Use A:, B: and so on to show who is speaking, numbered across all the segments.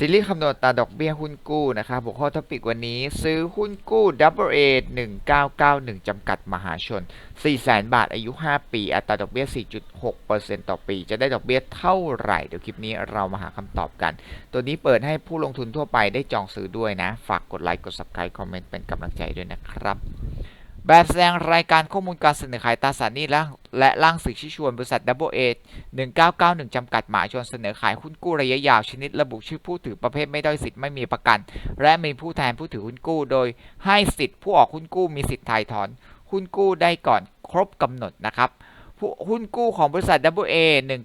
A: ซีรีส์คำนวณอัตาดอกเบี้ยหุ้นกู้นะครับหัวข้อท็อปิกวันนี้ซื้อหุ้นกู้ Double A 1991 จำกัดมหาชน 400,000 บาทอายุ 5 ปี อัตราดอกเบี้ย 4.6%ต่อปี จะได้ดอกเบี้ยเท่าไหร่ เดี๋ยวคลิปนี้เรามาหาคำตอบกัน ตัวนี้เปิดให้ผู้ลงทุนทั่วไปได้จองซื้อด้วยนะ ฝากกดไลค์ กด Subscribe คอมเมนต์เป็นกำลังใจด้วยนะครับ แบบแสดงรายการข้อมูลการเสนอขายตราสารหนี้และและร่างสื่อชี้ชวนบริษัท Double A 1991 จำกัดหมายชนเสนอขายหุ้นกู้ระยะยาวชนิดระบุชื่อผู้ถือประเภทไม่ได้สิทธิ์ไม่มีประกัน และมีผู้แทนผู้ถือหุ้นกู้ โดยให้สิทธิ์ผู้ออกหุ้นกู้มีสิทธิ์ถ่ายถอนหุ้นกู้ได้ก่อนครบกำหนดนะครับผู้หุ้นกู้ของบริษัท Double A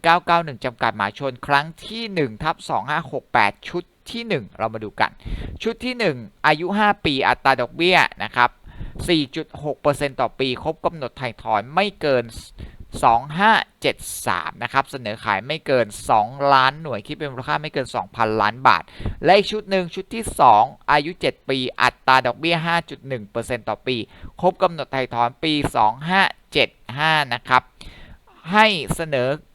A: 1991 จำกัดหมายชนครั้งที่1ทับ2568 ชุดที่ 1 เรามาดูกัน ชุดที่ 1 อายุ 5 ปีอัตราดอกเบี้ยนะครับ 4.6%ต่อปี ครบกำหนดถ่ายถอนไม่เกิน 2573 นะครับ เสนอขายไม่เกิน 2 ล้านหน่วย คิดเป็นมูลค่าไม่เกิน 2,000 ล้านบาท และอีกชุดหนึ่งชุดที่ 2 อายุ 7 ปี อัตราดอกเบี้ย 5.1%ต่อปี ครบกำหนดถ่ายถอนปี 2575 นะครับ ให้เสนอเอ่อ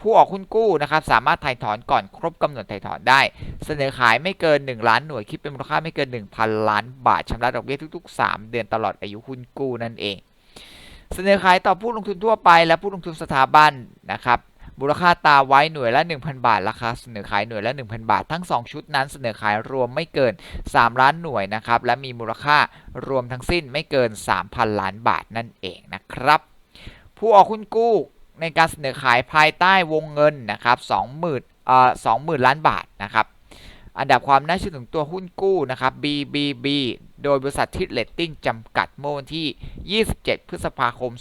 A: ผู้ออกหุ้นกู้นะครับสามารถถ่ายถอนก่อนครบกำหนดถ่ายถอนได้ เสนอขายไม่เกิน 1 ล้านหน่วยคิดเป็นมูลค่าไม่เกิน 1,000 ล้านบาทชำระดอกเบี้ยทุก ๆ 3 เดือนตลอดอายุหุ้นกู้นั่นเอง เสนอขายต่อผู้ลงทุนทั่วไป และผู้ลงทุนสถาบันนะครับมูลค่าตาไว้หน่วยละ 1,000 บาทราคาเสนอขายหน่วยละ 1,000 บาท ทั้ง 2 ชุดนั้นเสนอขายรวมไม่เกิน 3 ล้านหน่วยนะครับและมีมูลค่ารวมทั้งสิ้นไม่เกิน 3,000 ล้านบาทนั่นเองนะครับ ผู้ออกหุ้นกู้ ในการเสนอขายภายใต้วงเงินนะครับ20,000เอ่อ20,000ล้านบาทนะครับอันดับความน่าเชื่อถือตัวหุ้นกู้นะครับ BBB โดยบริษัททิดเลตติ้งจำกัดเมื่อวันที่ 27 พฤษภาคม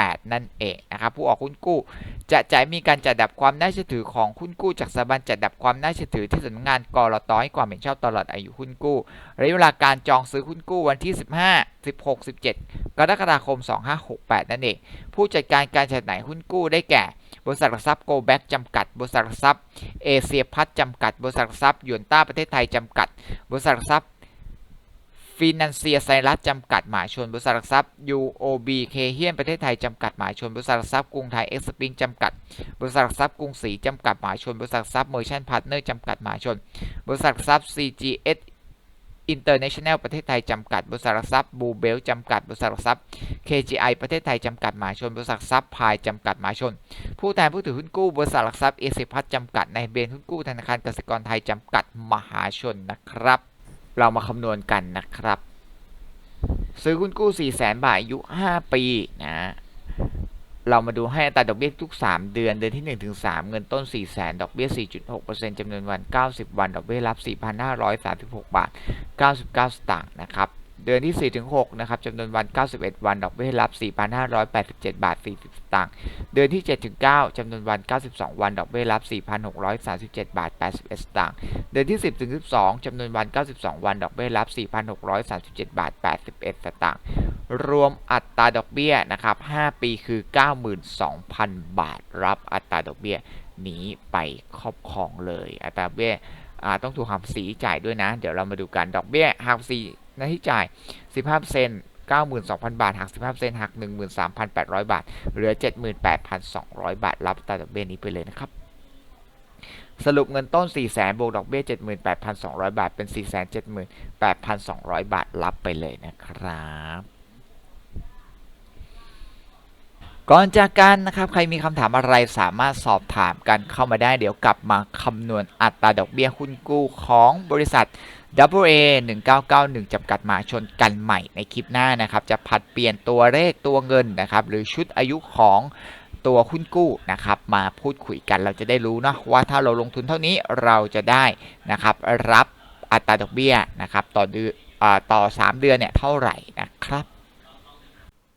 A: 8 นั่นเองนะครับผู้ออกหุ้นกู้ จะจ่ายมีการจัดดับความน่าเชื่อถือของหุ้นกู้ จากสถาบันจัดดับความน่าเชื่อถือที่สำนักงานกรตให้ความเห็นชอบตลอดอายุหุ้นกู้ระยะเวลาการจองซื้อหุ้นกู้วันที่ 15 16 17 กรกฎาคม 2568 นั่นเองผู้จัดการการจัดหนายหุ้นกู้ได้แก่บริษัทหลักทรัพย์โกลแบ็กจำกัด บริษัทหลักทรัพย์เอเชียพัฒนจำกัด บริษัทหลักทรัพย์ยวนต้าประเทศไทยจำกัด บริษัทหลักทรัพย์ ฟินันเซียไซรัสจำกัดหมายชนบริษัทหลักทรัพย์ UOB เคเฮียนประเทศไทยจำกัดหมายชนบริษัทหลักทรัพย์กรุงไทยเอ็กซ์ปิงจำกัด บริษัทหลักทรัพย์กรุงศรีจำกัดหมายชนบริษัทหลักทรัพย์เมอร์ชันพาร์ทเนอร์จำกัดหมายชน บริษัทหลักทรัพย์ CGS International ประเทศไทยจำกัด บริษัทหลักทรัพย์บูเบลจำกัด บริษัทหลักทรัพย์ KGI ประเทศไทยจำกัดหมายชน บริษัทหลักทรัพย์พายจำกัดหมายชน ผู้แทนผู้ถือหุ้นกู้ บริษัทหลักทรัพย์เอเชียพัฒจำกัด ในเบนหุ้นกู้ธนาคารกสิกรไทยจำกัดมหาชนนะครับ เรามาคำนวณกันนะครับ ซื้อหุ้นกู้ 4 0 0 0 0 0บาทอายุ 5 ปีนะ เรามาดูให้อัตราดอกเบี้ยทุก 3 เดือน เดือนที่ 1 ถึง 3 เงินต้น 4 0 0 0 0 0ดอกเบี้ย 4.6%จำนวนวัน 90 วัน ดอกเบี้ยรับ 4,536 บาท 99 สตางค์นะครับ เดือนที่4ถึง6นะครับจำนวนวัน 91 วัน ดอกเบี้ยรับ 4,587 บาท 40 สตางค์ เดือนที่7ถึง9จำนวนวัน 92 วัน ดอกเบี้ยรับ 4,637 บาท 81 สตางค์ เดือนที่ 10ถึง12จำนวนวัน 92 วัน ดอกเบี้ยรับ 4,637 บาท 81 สตางค์ รวมอัตราดอกเบี้ยนะครับ 5 ปีคือ 92,000 บาท รับอัตราดอกเบี้ยนี้ไปครอบครองเลย อัตราดอกเบี้ยต้องถูกหักภาษีจ่ายด้วยนะ เดี๋ยวเรามาดูกัน ดอกเบี้ยหักภาษี หน้าที่จ่าย 15% 92,000 บาทหัก15เซนหัก 13,800 บาท เหลือ 78,200 บาท รับอัตาดอกเบี้ยนี้ไปเลยนะครับ สรุปเงินต้น 400,000บวกดอกเบี้ย 78,200 บาท เป็น 478,200 บาท รับไปเลยนะครับ ก่อนจากกันนะครับ ใครมีคำถามอะไรสามารถสอบถามกันเข้ามาได้ เดี๋ยวกลับมาคำนวณอัตราดอกเบี้ยหุ้นกู้ของบริษัท Double A 1991จำกัดมาชนกันใหม่ในคลิปหน้านะครับ จะผัดเปลี่ยนตัวเลขตัวเงินนะครับ หรือชุดอายุของตัวหุ้นกู้นะครับ มาพูดคุยกันเราจะได้รู้นะว่าถ้าเราลงทุนเท่านี้เราจะได้นะครับ รับอัตราดอกเบี้ยนะครับ ต่อเดือนต่อ 3 เดือนเนี่ยเท่าไหร่นะครับ